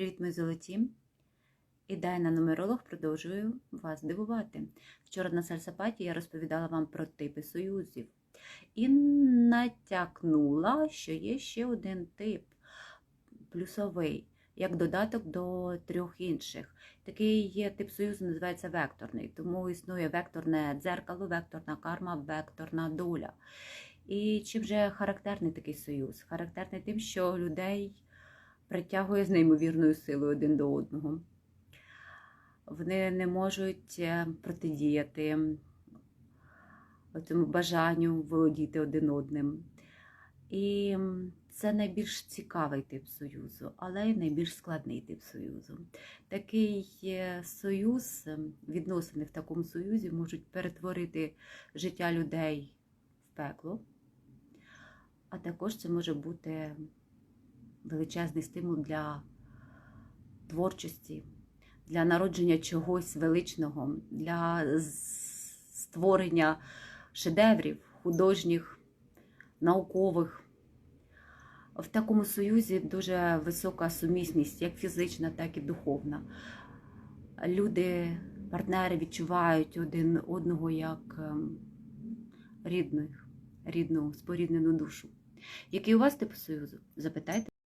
Привіт, мої золоті! Ідейна нумеролог продовжую вас дивувати. Вчора на сальсапаті я розповідала вам про типи союзів і натякнула, що є ще один тип плюсовий, як додаток до трьох інших. Такий є тип союзу, називається векторний, тому існує векторне дзеркало, векторна карма, векторна доля. І чим же характерний такий союз? Характерний тим, що людей притягує з неймовірною силою один до одного. Вони не можуть е, протидіяти цьому бажанню володіти один одним. І це найбільш цікавий тип союзу, але й найбільш складний тип союзу. Такий е, союз, відносини в такому союзі можуть перетворити життя людей в пекло, а також це може бути величезний стимул для творчості, для народження чогось величного, для створення шедеврів, художніх, наукових. В такому союзі дуже висока сумісність, як фізична, так і духовна. Люди, партнери відчувають один одного як рідних, рідну, споріднену душу. Який у вас тип союзу? Запитайте.